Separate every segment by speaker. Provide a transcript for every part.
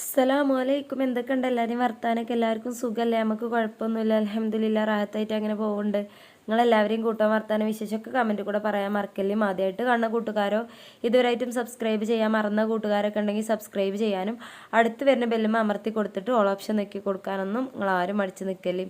Speaker 1: അസ്സലാമു അലൈക്കും എന്തൊക്കെയുണ്ട്? എല്ലാവരും വർത്താനൊക്കെ എല്ലാവർക്കും സുഖമല്ലേ നമുക്ക് കുഴപ്പമൊന്നുമില്ല. അലഹമ്മദില്ല റാഹത്തായിട്ട് അങ്ങനെ പോകുന്നുണ്ട് നിങ്ങളെല്ലാവരെയും കൂട്ടാൻ വർത്താനം വിശേഷമൊക്കെ കമന്റ് കൂടെ പറയാൻ മറക്കല്ലേ? ആദ്യമായിട്ട് കാണുന്ന കൂട്ടുകാരോ ഇതുവരെയായിട്ടും സബ്സ്ക്രൈബ് ചെയ്യാൻ മറന്ന കൂട്ടുകാരൊക്കെ ഉണ്ടെങ്കിൽ സബ്സ്ക്രൈബ് ചെയ്യാനും അടുത്ത് വരുന്ന ബെല്ലും അമർത്തി കൊടുത്തിട്ട് ഓൾ ഓപ്ഷൻ നോക്കി കൊടുക്കാനൊന്നും നിങ്ങൾ ആരും മടിച്ച് നിൽക്കല്ലേ?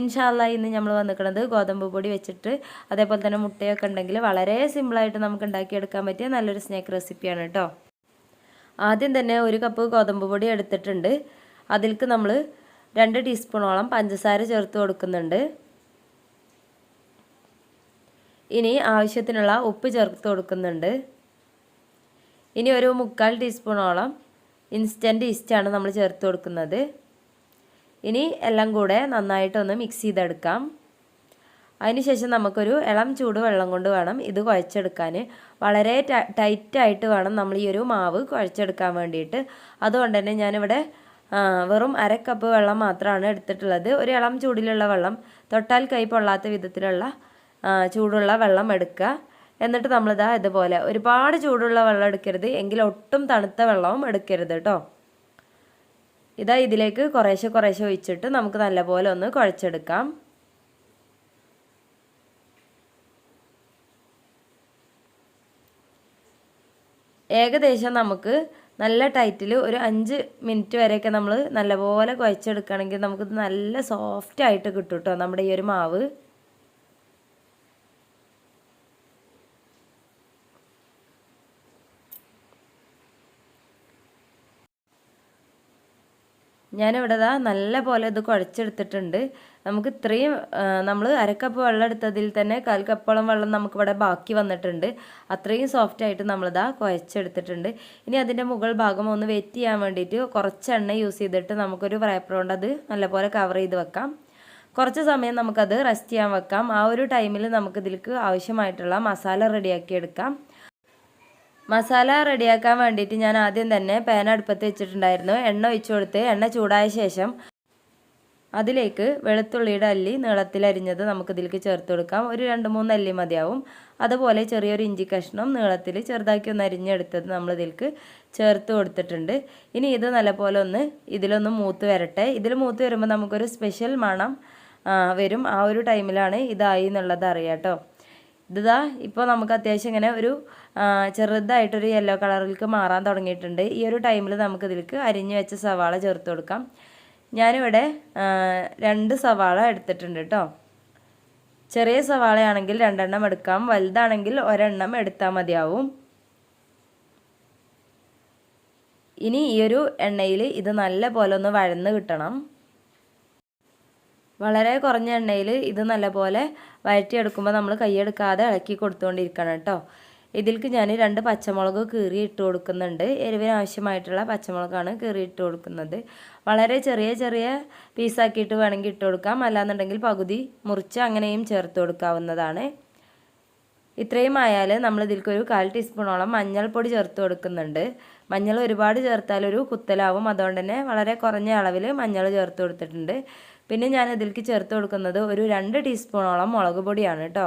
Speaker 1: ഇൻഷാല്ല ഇന്ന് നമ്മൾ വന്നിരിക്കുന്നത് ഗോതമ്പ് പൊടി വെച്ചിട്ട് അതേപോലെ തന്നെ മുട്ടയൊക്കെ ഉണ്ടെങ്കിൽ വളരെ സിമ്പിളായിട്ട് നമുക്ക് ഉണ്ടാക്കിയെടുക്കാൻ പറ്റിയ നല്ലൊരു സ്നാക്ക് റെസിപ്പിയാണ് കേട്ടോ. ആദ്യം തന്നെ ഒരു കപ്പ് ഗോതമ്പ് പൊടി എടുത്തിട്ടുണ്ട്. അതിലേക്ക് നമ്മൾ രണ്ട് ടീസ്പൂണോളം പഞ്ചസാര ചേർത്ത് കൊടുക്കുന്നുണ്ട്. ഇനി ആവശ്യത്തിനുള്ള ഉപ്പ് ചേർത്ത് കൊടുക്കുന്നുണ്ട്. ഇനി ഒരു മുക്കാൽ ടീസ്പൂണോളം ഇൻസ്റ്റന്റ് ഈസ്റ്റാണ് നമ്മൾ ചേർത്ത് കൊടുക്കുന്നത്. ഇനി എല്ലാം കൂടെ നന്നായിട്ടൊന്ന് മിക്സ് ചെയ്തെടുക്കാം. അതിനുശേഷം നമുക്കൊരു ഇളം ചൂട് വെള്ളം കൊണ്ട് വേണം ഇത് കുഴച്ചെടുക്കാൻ. വളരെ ടൈറ്റായിട്ട് വേണം നമ്മൾ ഈ ഒരു മാവ് കുഴച്ചെടുക്കാൻ വേണ്ടിയിട്ട്. അതുകൊണ്ട് തന്നെ ഞാനിവിടെ വെറും അര കപ്പ് വെള്ളം മാത്രമാണ് എടുത്തിട്ടുള്ളത്. ഒരു ഇളം ചൂടിലുള്ള വെള്ളം തൊട്ടാൽ കൈ പൊള്ളാത്ത വിധത്തിലുള്ള ചൂടുള്ള വെള്ളം എടുക്കുക. എന്നിട്ട് നമ്മളിതാ ഇതുപോലെ ഒരുപാട് ചൂടുള്ള വെള്ളം എടുക്കരുത്. എങ്കിൽ ഒട്ടും തണുത്ത വെള്ളവും എടുക്കരുത് കേട്ടോ. ഇതാ ഇതിലേക്ക് കുറേശ്ശെ കുറേശ്ശെ ഒഴിച്ചിട്ട് നമുക്ക് നല്ലപോലെ ഒന്ന് കുഴച്ചെടുക്കാം. ഏകദേശം നമുക്ക് നല്ല ടൈറ്റിൽ ഒരു അഞ്ച് മിനിറ്റ് വരെയൊക്കെ നമ്മൾ നല്ലപോലെ കുഴച്ചെടുക്കുകയാണെങ്കിൽ നമുക്കിത് നല്ല സോഫ്റ്റായിട്ട് കിട്ടും കേട്ടോ നമ്മുടെ ഈ ഒരു മാവ്. ഞാനിവിടെ ഇതാ നല്ല പോലെ ഇത് കുഴച്ചെടുത്തിട്ടുണ്ട്. നമുക്ക് ഇത്രയും നമ്മൾ അരക്കപ്പ് വെള്ളം എടുത്തതിൽ തന്നെ കാൽ വെള്ളം നമുക്കിവിടെ ബാക്കി വന്നിട്ടുണ്ട്. അത്രയും സോഫ്റ്റ് ആയിട്ട് നമ്മളിതാ കുഴച്ചെടുത്തിട്ടുണ്ട്. ഇനി അതിന്റെ മുകൾ ഭാഗം ഒന്ന് വെറ്റ് ചെയ്യാൻ വേണ്ടിയിട്ട് കുറച്ച് എണ്ണ യൂസ് ചെയ്തിട്ട് നമുക്കൊരു ഫ്രൈപ്പർ കൊണ്ട് അത് നല്ലപോലെ കവർ ചെയ്ത് വെക്കാം. കുറച്ച് സമയം നമുക്കത് റെസ്റ്റ് ചെയ്യാൻ വെക്കാം. ആ ഒരു ടൈമിൽ നമുക്കിതിലേക്ക് ആവശ്യമായിട്ടുള്ള മസാല റെഡിയാക്കി എടുക്കാം. മസാല റെഡിയാക്കാൻ വേണ്ടിയിട്ട് ഞാൻ ആദ്യം തന്നെ പാൻ അടുപ്പത്ത് വെച്ചിട്ടുണ്ടായിരുന്നു. എണ്ണ ഒഴിച്ചു കൊടുത്ത് എണ്ണ ചൂടായ ശേഷം അതിലേക്ക് വെളുത്തുള്ളിയുടെ അല്ലി നീളത്തിലരിഞ്ഞത് നമുക്ക് ഇതിലേക്ക് ചേർത്ത് കൊടുക്കാം. ഒരു രണ്ട് മൂന്ന് അല്ലി മതിയാവും. അതുപോലെ ചെറിയൊരു ഇഞ്ചി കഷ്ണം നീളത്തിൽ ചെറുതാക്കി ഒന്ന് അരിഞ്ഞെടുത്തത് നമ്മൾ ഇതിലേക്ക് ചേർത്ത് കൊടുത്തിട്ടുണ്ട്. ഇനി ഇത് നല്ലപോലെ ഒന്ന് ഇതിലൊന്ന് മൂത്ത് വരട്ടെ. ഇതിൽ മൂത്ത് വരുമ്പോൾ നമുക്കൊരു സ്പെഷ്യൽ മണം വരും. ആ ഒരു ടൈമിലാണ് ഇതായി എന്നുള്ളത് അറിയാം കേട്ടോ. ഇതാ ഇപ്പോൾ നമുക്ക് അത്യാവശ്യം ഇങ്ങനെ ഒരു ചെറുതായിട്ടൊരു യെല്ലോ കളറിലേക്ക് മാറാൻ തുടങ്ങിയിട്ടുണ്ട്. ഈ ഒരു ടൈമിൽ നമുക്ക് ഇതിലേക്ക് അരിഞ്ഞു വെച്ച സവാള ചേർത്ത് കൊടുക്കാം. ഞാനിവിടെ രണ്ട് സവാള എടുത്തിട്ടുണ്ട് കേട്ടോ ചെറിയ സവാളയാണെങ്കിൽ രണ്ടെണ്ണം എടുക്കാം. വലുതാണെങ്കിൽ ഒരെണ്ണം എടുത്താൽ മതിയാവും. ഇനി ഈ ഒരു എണ്ണയിൽ ഇത് നല്ല പോലെ ഒന്ന് വഴന്ന് കിട്ടണം. വളരെ കുറഞ്ഞ എണ്ണയിൽ ഇത് നല്ലപോലെ വഴറ്റിയെടുക്കുമ്പോൾ നമ്മൾ കൈയെടുക്കാതെ ഇളക്കി കൊടുത്തുകൊണ്ടിരിക്കണം കേട്ടോ. ഇതിൽക്ക് ഞാൻ രണ്ട് പച്ചമുളക് കീറി ഇട്ട് കൊടുക്കുന്നുണ്ട്. എരിവിന് ആവശ്യമായിട്ടുള്ള പച്ചമുളകാണ് കീറി ഇട്ട് കൊടുക്കുന്നത്. വളരെ ചെറിയ ചെറിയ പീസാക്കിയിട്ട് വേണമെങ്കിൽ ഇട്ട് കൊടുക്കാം. അല്ലാന്നുണ്ടെങ്കിൽ പകുതി മുറിച്ച് അങ്ങനെയും ചേർത്ത് കൊടുക്കാവുന്നതാണ്. ഇത്രയും ആയാൽ നമ്മൾ ഇതിലേക്ക് ഒരു കാൽ ടീസ്പൂണോളം മഞ്ഞൾപ്പൊടി ചേർത്ത് കൊടുക്കുന്നുണ്ട്. മഞ്ഞൾ ഒരുപാട് ചേർത്താൽ ഒരു കുത്തലാവും. അതുകൊണ്ട് തന്നെ വളരെ കുറഞ്ഞ അളവിൽ മഞ്ഞൾ ചേർത്ത് കൊടുത്തിട്ടുണ്ട്. പിന്നെ ഞാൻ ഇതിലേക്ക് ചേർത്ത് കൊടുക്കുന്നത് ഒരു രണ്ട് ടീസ്പൂണോളം മുളക് പൊടിയാണ് കേട്ടോ.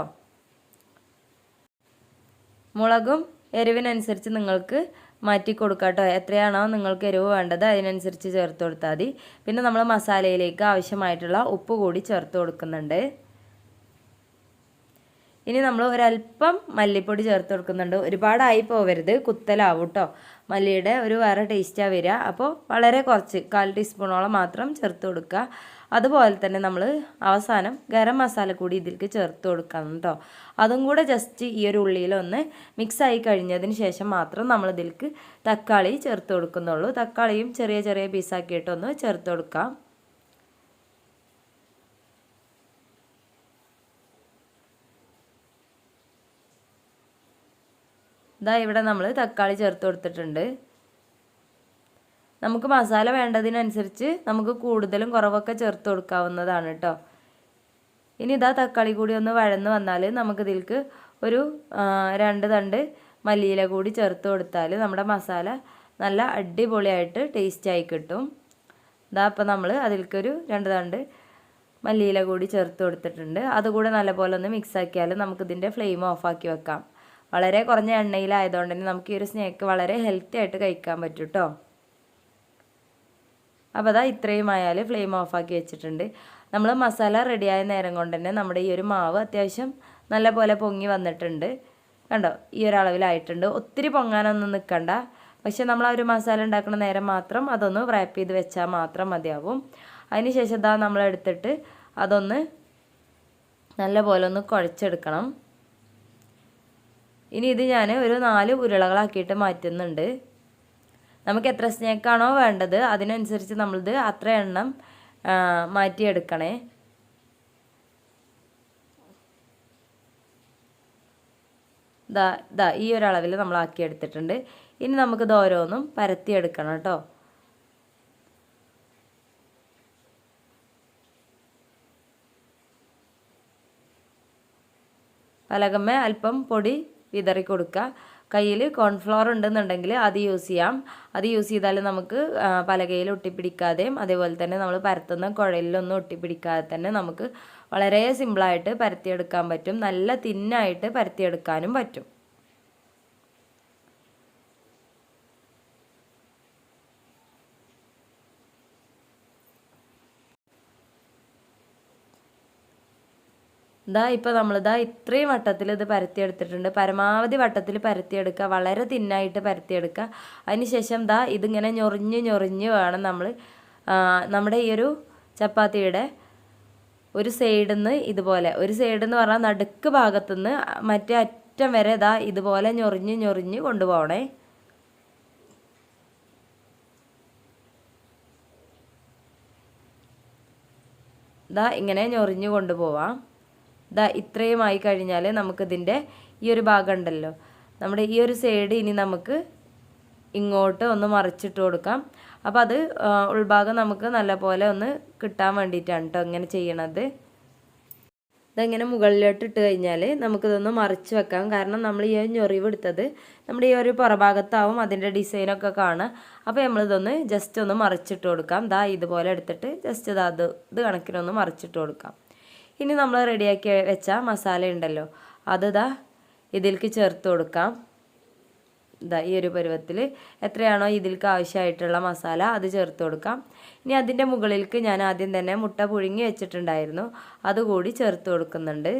Speaker 1: മുളകും എരിവിനനുസരിച്ച് നിങ്ങൾക്ക് മാറ്റി കൊടുക്കാം കേട്ടോ. എത്രയാണോ നിങ്ങൾക്ക് എരിവ് വേണ്ടത് അതിനനുസരിച്ച് ചേർത്ത് കൊടുത്താൽ മതി. പിന്നെ നമ്മൾ മസാലയിലേക്ക് ആവശ്യമായിട്ടുള്ള ഉപ്പ് കൂടി ചേർത്ത് കൊടുക്കുന്നുണ്ട്. ഇനി നമ്മൾ ഒരല്പം മല്ലിപ്പൊടി ചേർത്ത് കൊടുക്കുന്നുണ്ട്. ഒരുപാടായി പോവരുത്. കുത്തലാവും കേട്ടോ മല്ലിയുടെ ഒരു വേറെ ടേസ്റ്റാണ് വരിക. അപ്പോൾ വളരെ കുറച്ച് കാൽ ടീസ്പൂണോളം മാത്രം ചേർത്ത് കൊടുക്കുക. അതുപോലെ തന്നെ നമ്മൾ അവസാനം ഗരം മസാല കൂടി ഇതിലേക്ക് ചേർത്ത് കൊടുക്കണം കേട്ടോ അതും കൂടെ ജസ്റ്റ് ഈ ഒരു ഉള്ളിയിലൊന്ന് മിക്സായി കഴിഞ്ഞതിന് ശേഷം മാത്രം നമ്മൾ ഇതിലേക്ക് തക്കാളി ചേർത്ത് കൊടുക്കുന്നുള്ളൂ. തക്കാളിയും ചെറിയ ചെറിയ പീസാക്കിയിട്ടൊന്ന് ചേർത്ത് കൊടുക്കാം. ഇതാ ഇവിടെ നമ്മൾ തക്കാളി ചേർത്ത് കൊടുത്തിട്ടുണ്ട്. നമുക്ക് മസാല വേണ്ടതിനനുസരിച്ച് നമുക്ക് കൂടുതലും കുറവൊക്കെ ചേർത്ത് കൊടുക്കാവുന്നതാണ് കേട്ടോ ഇനി ഇതാ തക്കാളി കൂടി ഒന്ന് വഴന്ന് വന്നാൽ നമുക്ക് ഇതിൽക്ക് ഒരു രണ്ട് തണ്ട് മല്ലിയില കൂടി ചേർത്ത് കൊടുത്താൽ നമ്മുടെ മസാല നല്ല അടിപൊളിയായിട്ട് ടേസ്റ്റായി കിട്ടും. ഇതാ അപ്പോൾ നമ്മൾ അതിൽക്കൊരു രണ്ട് തണ്ട് മല്ലിയില കൂടി ചേർത്ത് കൊടുത്തിട്ടുണ്ട്. അതുകൂടെ നല്ലപോലെ ഒന്ന് മിക്സാക്കിയാൽ നമുക്കിതിന്റെ ഫ്ലെയിം ഓഫാക്കി വെക്കാം. വളരെ കുറഞ്ഞ എണ്ണയിലായതുകൊണ്ട് തന്നെ നമുക്ക് ഈ ഒരു സ്നാക്ക് വളരെ ഹെൽത്തി ആയിട്ട് കഴിക്കാൻ പറ്റും കേട്ടോ അപ്പോൾ അതാ ഇത്രയും ആയാൽ ഫ്ലെയിം ഓഫാക്കി വെച്ചിട്ടുണ്ട്. നമ്മൾ മസാല റെഡിയായ നേരം കൊണ്ട് തന്നെ നമ്മുടെ ഈ ഒരു മാവ് അത്യാവശ്യം നല്ല പോലെ പൊങ്ങി വന്നിട്ടുണ്ട്. കണ്ടോ? ഈ ഒരളവിലായിട്ടുണ്ട് ഒത്തിരി പൊങ്ങാനൊന്നും നിൽക്കണ്ട പക്ഷെ നമ്മൾ ആ ഒരു മസാല ഉണ്ടാക്കുന്ന നേരം മാത്രം അതൊന്ന് റാപ്പ് ചെയ്ത് വെച്ചാൽ മാത്രം മതിയാവും. അതിന് ശേഷം ഇതാ നമ്മളെടുത്തിട്ട് അതൊന്ന് നല്ല പോലെ ഒന്ന് കുഴച്ചെടുക്കണം. ഇനി ഇത് ഞാൻ ഒരു നാല് ഉരുളകളാക്കിയിട്ട് മാറ്റുന്നുണ്ട്. നമുക്ക് എത്ര സ്നേക്കാണോ വേണ്ടത് അതിനനുസരിച്ച് നമ്മളിത് അത്ര എണ്ണം മാറ്റിയെടുക്കണേ. ദാ ദാ ഈ ഒരളവിൽ നമ്മൾ ആക്കിയെടുത്തിട്ടുണ്ട്. ഇനി നമുക്കിത് ഓരോന്നും പരത്തിയെടുക്കണം കേട്ടോ. പലകമ്മ അല്പം പൊടി വിതറി കൊടുക്കുക കയ്യിൽ കോൺഫ്ലോർ ഉണ്ടെന്നുണ്ടെങ്കിൽ അത് യൂസ് ചെയ്യാം. അത് യൂസ് ചെയ്താൽ നമുക്ക് പലകയിൽ ഒട്ടിപ്പിടിക്കാതെയും അതേപോലെ തന്നെ നമ്മൾ പരത്തുന്ന കുഴലിലൊന്നും ഒട്ടിപ്പിടിക്കാതെ തന്നെ നമുക്ക് വളരെ സിമ്പിളായിട്ട് പരത്തിയെടുക്കാൻ പറ്റും. നല്ല തിന്നായിട്ട് പരത്തിയെടുക്കാനും പറ്റും. ഇതാ ഇപ്പോൾ നമ്മളിതാ ഇത്രയും വട്ടത്തിൽ ഇത് പരത്തിയെടുത്തിട്ടുണ്ട്. പരമാവധി വട്ടത്തിൽ പരത്തിയെടുക്കുക. വളരെ തിന്നായിട്ട് പരത്തിയെടുക്കുക. അതിനുശേഷം ദാ ഇതിങ്ങനെ ഞൊറിഞ്ഞ് ഞൊറിഞ്ഞ് വേണം നമ്മൾ നമ്മുടെ ഈ ഒരു ചപ്പാത്തിയുടെ ഒരു സൈഡിൽ നിന്ന് ഇതുപോലെ ഒരു സൈഡിൽ നിന്ന് പറഞ്ഞാൽ നടുക്ക് ഭാഗത്തു നിന്ന് മറ്റേ അറ്റം വരെ ഇതാ ഇതുപോലെ ഞൊറിഞ്ഞ് ഞൊറിഞ്ഞ് കൊണ്ടുപോകണേ. ഇതാ ഇങ്ങനെ ഞൊറിഞ്ഞ് കൊണ്ടുപോവാം. ഇതാ ഇത്രയും ആയി കഴിഞ്ഞാൽ നമുക്കിതിന്റെ ഈ ഒരു ഭാഗം ഉണ്ടല്ലോ നമ്മുടെ ഈ ഒരു സൈഡ് ഇനി നമുക്ക് ഇങ്ങോട്ട് ഒന്ന് മറിച്ചിട്ട് കൊടുക്കാം. അപ്പോൾ അത് ഉൾഭാഗം നമുക്ക് നല്ലപോലെ ഒന്ന് കിട്ടാൻ വേണ്ടിയിട്ടാണ് കേട്ടോ ഇങ്ങനെ ചെയ്യണത്. ഇതങ്ങനെ മുകളിലോട്ട് ഇട്ട് കഴിഞ്ഞാൽ നമുക്കിതൊന്ന് മറിച്ച് വെക്കാം. കാരണം നമ്മൾ ഈ ഞൊറിവ് എടുത്തത് നമ്മുടെ ഈ ഒരു പുറഭാഗത്താവും അതിന്റെ ഡിസൈനൊക്കെ കാണുക. അപ്പോൾ നമ്മളിതൊന്ന് ജസ്റ്റ് ഒന്ന് മറിച്ചിട്ട് കൊടുക്കാം. ദാ ഇതുപോലെ എടുത്തിട്ട് ജസ്റ്റ് ഇതാ അത് ഇത് കണക്കിനൊന്ന് മറിച്ചിട്ട് കൊടുക്കാം. ഇനി നമ്മൾ റെഡിയാക്കി വെച്ച മസാല ഉണ്ടല്ലോ അത് ഇതാ ഇതിലേക്ക് ചേർത്ത് കൊടുക്കാം. ഇതാ ഈ ഒരു പരുവത്തിൽ എത്രയാണോ ഇതിലേക്ക് ആവശ്യമായിട്ടുള്ള മസാല അത് ചേർത്ത് കൊടുക്കാം. ഇനി അതിന്റെ മുകളിലേക്ക് ഞാൻ ആദ്യം തന്നെ മുട്ട പുഴുങ്ങി വെച്ചിട്ടുണ്ടായിരുന്നു അതുകൂടി ചേർത്ത് കൊടുക്കുന്നുണ്ട്.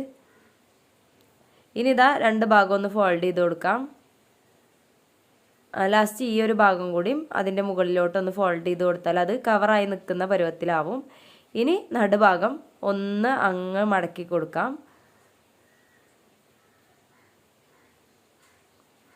Speaker 1: ഇനി ഇതാ രണ്ട് ഭാഗം ഒന്ന് ഫോൾഡ് ചെയ്ത് കൊടുക്കാം. ലാസ്റ്റ് ഈ ഒരു ഭാഗം കൂടിയും അതിന്റെ മുകളിലോട്ടൊന്ന് ഫോൾഡ് ചെയ്ത് കൊടുത്താൽ അത് കവറായി നിൽക്കുന്ന പരുവത്തിലാവും. ഇനി നടുഭാഗം ഒന്ന് അങ്ങ് മടക്കി കൊടുക്കാം.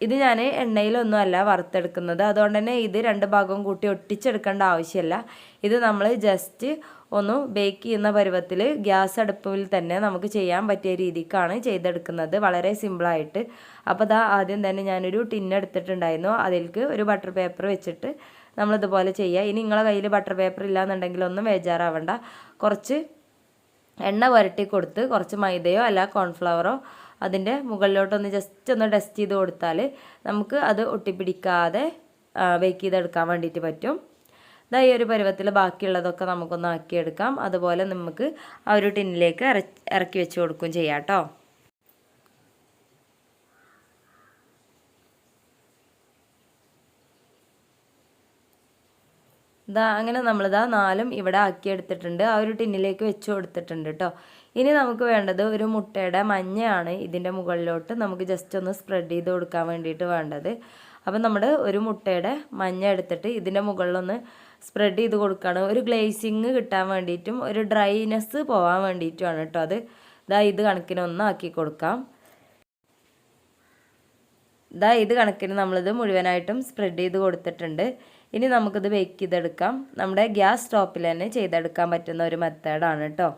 Speaker 1: ഇത് ഞാൻ എണ്ണയിലൊന്നും അല്ല വറുത്തെടുക്കുന്നത്. അതുകൊണ്ട് തന്നെ ഇത് രണ്ട് ഭാഗവും കൂട്ടി ഒട്ടിച്ചെടുക്കേണ്ട ആവശ്യമില്ല. ഇത് നമ്മൾ ജസ്റ്റ് ഒന്ന് ബേക്ക് ചെയ്യുന്ന പരുവത്തിൽ ഗ്യാസ് അടുപ്പിൽ തന്നെ നമുക്ക് ചെയ്യാൻ പറ്റിയ രീതിക്കാണ് ചെയ്തെടുക്കുന്നത്. വളരെ സിമ്പിളായിട്ട് അപ്പോൾ അതാ ആദ്യം തന്നെ ഞാനൊരു ടിന്നെടുത്തിട്ടുണ്ടായിരുന്നു അതിലേക്ക് ഒരു ബട്ടർ പേപ്പർ വെച്ചിട്ട് നമ്മളിതുപോലെ ചെയ്യുക. ഇനി നിങ്ങളെ കയ്യിൽ ബട്ടർ പേപ്പർ ഇല്ലാന്നുണ്ടെങ്കിൽ ഒന്നും വേജാറാവണ്ട കുറച്ച് എണ്ണ പുരട്ടി കൊടുത്ത് കുറച്ച് മൈദയോ അല്ല കോൺഫ്ലവറോ അതിന്റെ മുകളിലോട്ടൊന്ന് ജസ്റ്റ് ഒന്ന് ഡസ്റ്റ് ചെയ്ത് കൊടുത്താൽ നമുക്ക് അത് ഒട്ടിപ്പിടിക്കാതെ ബേക്ക് ചെയ്തെടുക്കാൻ വേണ്ടിയിട്ട് പറ്റും. ഇതാ ഈ ഒരു പരുവത്തിൽ ബാക്കിയുള്ളതൊക്കെ നമുക്കൊന്ന് ആക്കിയെടുക്കാം. അതുപോലെ നമുക്ക് ആ ഒരു ടിന്നിലേക്ക് ഇറക്കി വെച്ച് കൊടുക്കുകയും ചെയ്യാം കേട്ടോ. ഇതാ അങ്ങനെ നമ്മളിതാ നാലും ഇവിടെ ആക്കി എടുത്തിട്ടുണ്ട്. ആ ഒരു ടിന്നിലേക്ക് വെച്ച് കൊടുത്തിട്ടുണ്ട് കേട്ടോ ഇനി നമുക്ക് വേണ്ടത് ഒരു മുട്ടയുടെ മഞ്ഞയാണ് ഇതിന്റെ മുകളിലോട്ട് നമുക്ക് ജസ്റ്റ് ഒന്ന് സ്പ്രെഡ് ചെയ്ത് കൊടുക്കാൻ വേണ്ടിയിട്ട് വേണ്ടത്. അപ്പം നമ്മൾ ഒരു മുട്ടയുടെ മഞ്ഞ എടുത്തിട്ട് ഇതിന്റെ മുകളിലൊന്ന് സ്പ്രെഡ് ചെയ്ത് കൊടുക്കുകയാണ് ഒരു ഗ്ലേസിങ് കിട്ടാൻ വേണ്ടിയിട്ടും ഒരു ഡ്രൈനെസ് പോകാൻ വേണ്ടിയിട്ടുമാണ് കേട്ടോ അത്. ഇതാ ഇത് കണക്കിനൊന്ന് ആക്കി കൊടുക്കാം. ഇതാ ഇത് കണക്കിന് നമ്മളിത് മുഴുവനായിട്ടും സ്പ്രെഡ് ചെയ്ത് കൊടുത്തിട്ടുണ്ട്. ഇനി നമുക്കിത് ബേക്ക് ചെയ്തെടുക്കാം. നമ്മുടെ ഗ്യാസ് സ്റ്റോപ്പിൽ തന്നെ ചെയ്തെടുക്കാൻ പറ്റുന്ന ഒരു മെത്തേഡാണ് കേട്ടോ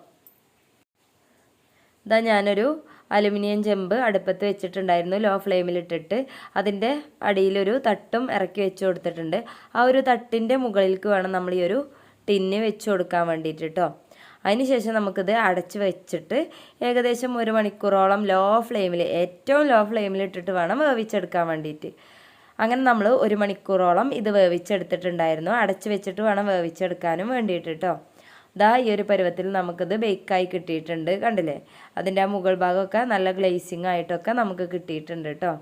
Speaker 1: ഇതാ ഞാനൊരു അലുമിനിയം ചെമ്പ് അടുപ്പത്ത് വെച്ചിട്ടുണ്ടായിരുന്നു ലോ ഫ്ലെയിമിലിട്ടിട്ട് അതിന്റെ അടിയിലൊരു തട്ടും ഇറക്കി വെച്ച് കൊടുത്തിട്ടുണ്ട്. ആ ഒരു തട്ടിന്റെ മുകളിലേക്ക് വേണം നമ്മൾ ഈ ഒരു ടിന്ന് വെച്ച് കൊടുക്കാൻ വേണ്ടിയിട്ട് കേട്ടോ അതിനുശേഷം നമുക്കിത് അടച്ച് വെച്ചിട്ട് ഏകദേശം ഒരു മണിക്കൂറോളം ലോ ഫ്ലെയിമിൽ ഏറ്റവും ലോ ഫ്ലെയിമിൽ ഇട്ടിട്ട് വേണം വേവിച്ചെടുക്കാൻ വേണ്ടിയിട്ട്. അങ്ങനെ നമ്മൾ ഒരു മണിക്കൂറോളം ഇത് വേവിച്ചെടുത്തിട്ടുണ്ടായിരുന്നു. അടച്ചു വെച്ചിട്ട് വേണം വേവിച്ചെടുക്കാനും വേണ്ടിയിട്ട് കേട്ടോ ദാ ഈ ഒരു പരുവത്തിൽ നമുക്കിത് ബേക്കായി കിട്ടിയിട്ടുണ്ട് കണ്ടില്ലേ? അതിന്റെ ആ മുകൾ ഭാഗമൊക്കെ നല്ല ഗ്ലേസിങ് ആയിട്ടൊക്കെ നമുക്ക് കിട്ടിയിട്ടുണ്ട് കേട്ടോ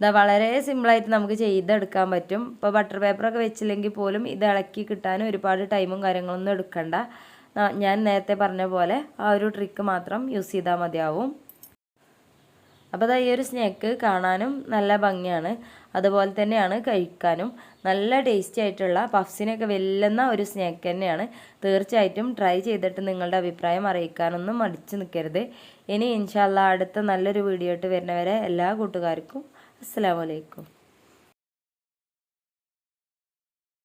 Speaker 1: ഇതാ വളരെ സിമ്പിളായിട്ട് നമുക്ക് ചെയ്തെടുക്കാൻ പറ്റും. ഇപ്പോൾ ബട്ടർ പേപ്പറൊക്കെ വെച്ചില്ലെങ്കിൽ പോലും ഇത് ഇളക്കി കിട്ടാൻ ഒരുപാട് ടൈമും കാര്യങ്ങളൊന്നും എടുക്കണ്ട. ഞാൻ നേരത്തെ പറഞ്ഞ പോലെ ആ ഒരു ട്രിക്ക് മാത്രം യൂസ് ചെയ്താൽ മതിയാവും. അപ്പോൾ അതാ ഈ ഒരു സ്നാക്ക് കാണാനും നല്ല ഭംഗിയാണ്. അതുപോലെ തന്നെയാണ് കഴിക്കാനും. നല്ല ടേസ്റ്റി ആയിട്ടുള്ള പഫ്സിനൊക്കെ വെല്ലുന്ന ഒരു സ്നാക്ക് തന്നെയാണ്. തീർച്ചയായിട്ടും ട്രൈ ചെയ്തിട്ട് നിങ്ങളുടെ അഭിപ്രായം അറിയിക്കാനൊന്നും മടിച്ചു നിൽക്കരുത്. ഇനി ഇൻഷാല്ല അടുത്ത നല്ലൊരു വീഡിയോ ആയിട്ട് വരുന്നവരെ എല്ലാ കൂട്ടുകാർക്കും അസ്സാം വലൈക്കും